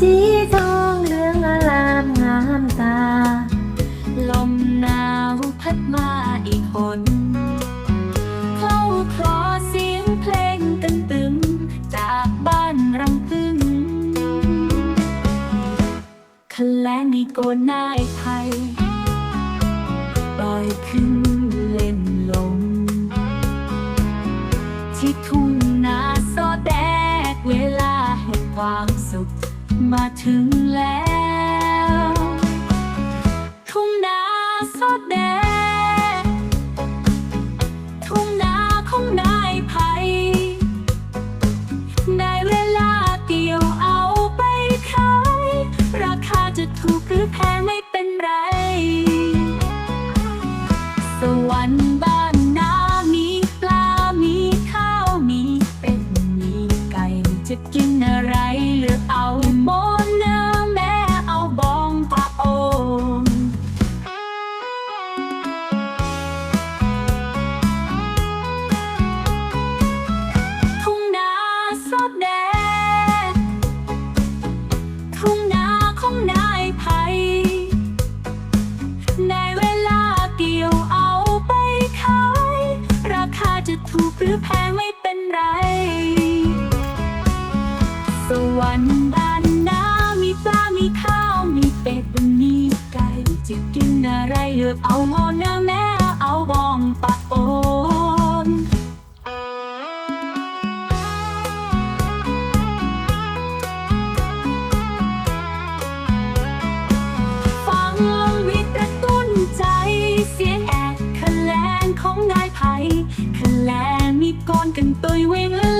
สีทองเหลืองอลามงามตา ลมหนาวพัดมาอีกหนเข้าคลอเสียงเพลงตึงตึงๆจากบ้านรำพึงคแลงนีโกนนายไทยปล่อยขึ้น มาถึงแล้ว ทุ่งนาของนายไผ่ได้เวลาเกี่ยวเอาไปขาย ราคาจะถูกหรือแพงไม่เป็นไร สวรรค์บ้านนามีปลา มีข้าว มีเป็ดมีไก่จะกินอะไรเลือกเอาโมเนื้อ สียงแอ